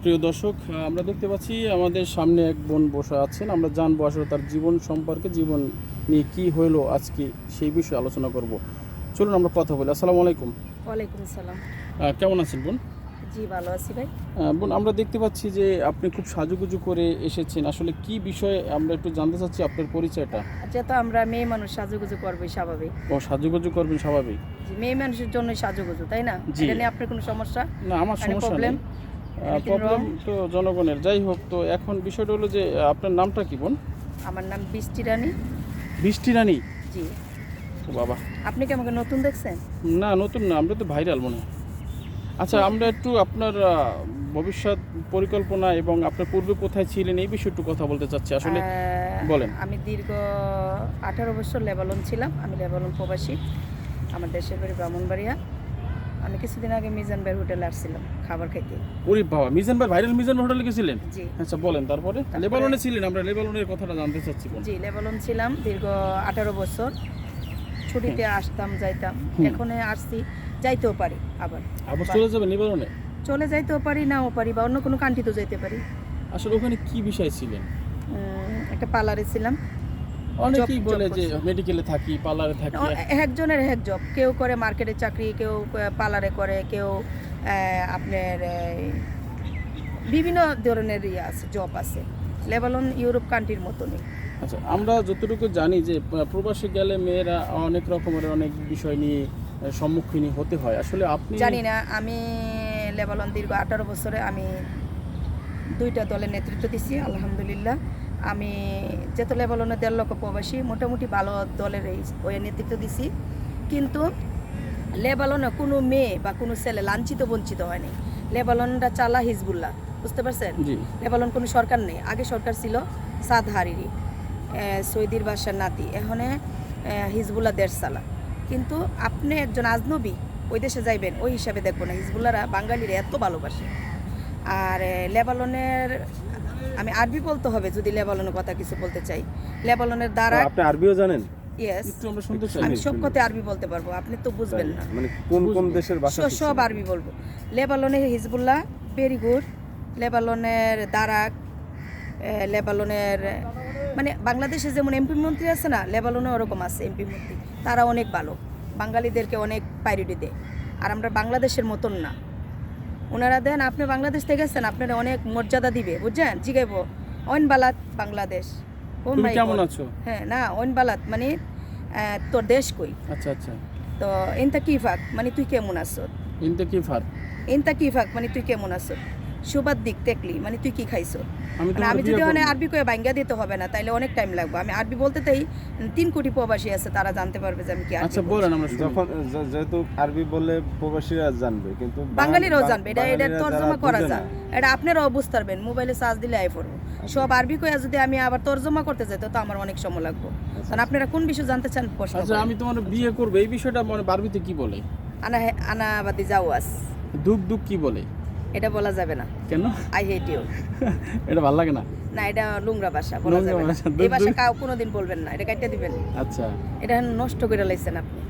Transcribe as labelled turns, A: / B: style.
A: প্রিয় দর্শক আমরা দেখতে পাচ্ছি আমাদের সামনে এক বোন বসে আছেন। আমরা জানব আসলে তার জীবন সম্পর্কে জীবন নিয়ে কি হইল আজকে সেই বিষয়ে আলোচনা করব। চলুন আমরা কথা বলি। আসসালামু আলাইকুম।
B: ওয়ালাইকুম
A: আসসালাম। কেমন আছেন বোন?
B: জি ভালো আছি ভাই।
A: বোন আমরা দেখতে পাচ্ছি যে আপনি খুব সাজুগুজু করে এসেছেন। আসলে কি বিষয়ে আমরা একটু জানতে চাচ্ছি আপনার পরিচয়টা?
B: যেহেতু আমরা মেয়ে মানুষ সাজুগুজু করবোই স্বাভাবিক।
A: ও সাজুগুজু করবেন স্বাভাবিক।
B: মেয়ে মানুষের জন্য সাজুগুজু তাই না। এটা নিয়ে আপনার কোনো সমস্যা?
A: না আমার সমস্যা? নেই। প্রবলেম তো জনগণের। যাই হোক তো এখন বিষয়টা হলো যে আপনার নামটা কি বোন?
B: আমার নাম বৃষ্টি রানী।
A: বৃষ্টি রানী?
B: জি।
A: ও বাবা।
B: আপনি কি আমাকে নতুন দেখছেন?
A: না নতুন না আমরা তো ভাইরাল মনে হয়। আচ্ছা আমরা একটু আপনার ভবিষ্যৎ পরিকল্পনা এবং আপনার পূর্বে কোথায় ছিলেন এই বিষয়ে একটু কথা বলতে চাচ্ছি। আসলে বলেন।
B: আমি দীর্ঘ আঠারো বছর লেবালন ছিলাম। আমি লেবালন প্রবাসী। আমার দেশের বাড়ি ব্রাহ্মণবাড়িয়া। আমি কিছুদিন আগে মিজানবের হোটেলে আসছিলাম খাবার খাইতে।
A: ওরে বাবা মিজান ভাই ভাইরাল মিজান হোটেলে গেছিলেন?
B: জি।
A: আচ্ছা বলেন তারপরে। লেবাননে ছিলেন আমরা লেবাননের কথাটা জানতে চাচ্ছি
B: জি লেবানন ছিলাম দীর্ঘ আঠারো বছর। ছুটিতে আসতাম যাইতাম। এখন আসছি যাইতেও পারি আবার।
A: আবার চলে যাবেন লেবাননে?
B: চলে যাইতেও পারি নাও পারি বা অন্য কোনো কান্ট্রিতেও যাইতে পারি।
A: আসলে ওখানে কি বিষয় ছিলেন?
B: একটা পার্লারে ছিলাম।
A: অনেকেই বলে যে মেডিকেলে থাকি পার্লারে থাকি।
B: একজনের এক জব কেউ করে মার্কেটে চাকরি কেউ পার্লারে করে কেউ আপনার বিভিন্ন ধরনের ইয়ে আছে জব আছে। লেবানন ইউরোপ কান্ট্রির মতনই।
A: আচ্ছা আমরা যতটুকু জানি যে প্রবাসে গেলে মেয়েরা অনেক রকমের অনেক বিষয় নিয়ে সম্মুখীন হতে হয়। আসলে আপনি
B: জানি না আমি লেবানন দীর্ঘ আঠারো বছরে আমি দুইটা দলের নেতৃত্ব দিছি আলহামদুলিল্লাহ। আমি যেহেতু লেবাননের দেড় লক্ষ প্রবাসী মোটামুটি ভালো দলের এই ওই নেতৃত্ব দিছি। কিন্তু লেবালনে কোনো মেয়ে বা কোনো ছেলে লাঞ্ছিত বঞ্চিত হয়নি। লেবালনটা চালা হিজবুল্লাহ বুঝতে পারছেন? লেবালন কোনো সরকার নেই। আগে সরকার ছিল সাদ হারিরি সৈদির বাসার নাতি। এখানে হিজবুল্লাহ দেড় সালা কিন্তু আপনি একজন আজনবী ওই দেশে যাইবেন ওই হিসাবে দেখব না। হিজবুল্লাহরা বাঙালিরা এত ভালোবাসে। আর এ, লেবাননের আমি আরবি বলতে হবে যদি লেবাননের কথা কিছু বলতে চাই। লেবাননের দ্বারা
C: আপনি আরবিও জানেন?
B: ইয়েস আমি সব কথা আরবি বলতে পারব আপনি তো বুঝবেন না।
C: মানে কোন কোন দেশের ভাষা
B: সব- সব আরবি বলব। লেবাননের হিজবুল্লাহ ভেরি গুড লেবাননের দারাক লেবাননের মানে বাংলাদেশে যেমন এমপি মন্ত্রী আছে না লেবাননে ওরকম আছে এমপি মন্ত্রী। তারা অনেক ভালো। বাঙালিদেরকে অনেক প্রায়োরিটি দেয়। আর আমরা বাংলাদেশের মতন না। ওনারা দেন আপনি বাংলাদেশ থেকে গেছেন আপনারা অনেক মর্যাদা দিবে বুঝছেন? জিগাইবো। অন বালাত বাংলাদেশ। ও
A: কেমন আছো?
B: হ্যাঁ না অন বালাত মানে তোর দেশ কই?
A: আচ্ছা আচ্ছা।
B: তো এনতা কি ফাক? মানে তুই কেমন আছো?
A: ইনতা কি ফাক?
B: এনতা কি ফাক? মানে তুই কেমন আছো? সুবাদ দিক দেখলি মানে তুই কি খাইছো?
A: আমি
B: মানে যদি। মানে আরবি কয়ে বাঙ্গা দিতে হবে না তাইলে অনেক টাইম লাগবে। আমি আরবি বলতে তাই তিন কোটি প্রবাসী আছে তারা জানতে পারবে যে আমি কি
A: আচ্ছা। বলেন আমরা
C: যখন যেহেতু আরবি বললে প্রবাসীরা জানবে কিন্তু বাঙালি-
B: বাঙালিরাও জানবে এটা এটা তর্জমা করা যায় এটা আপনারাও বুঝতে পারবেন মোবাইলে চার্জ দিলে আই পড়ব। সব আরবি কয়ে যদি আমি আবার তর্জমা করতে যাই তো আমার অনেক সময় লাগবে। কারণ আপনারা কোন বিষয় জানতে চান প্রশ্ন
A: আচ্ছা আমি তোমার বিয়ে করব এই বিষয়টা মানে বারবিতে কি বলে?
B: আনা হে- আনাবাদি যাওয়াস
A: দুঃখ দুঃখ কি বলে?
B: এটা বলা যাবে না।
A: কেন?
B: আই হেট ইউ
A: এটা ভালো লাগে না?
B: না এটা লুংরা ভাষা বলা যাবে না।
A: ভাষা,
B: এই ভাষা। কাউ কোনোদিন বলবেন না এটা কাটতে দিবেন।
A: আচ্ছা।
B: এটা নষ্ট করে লাইছেন আপনি।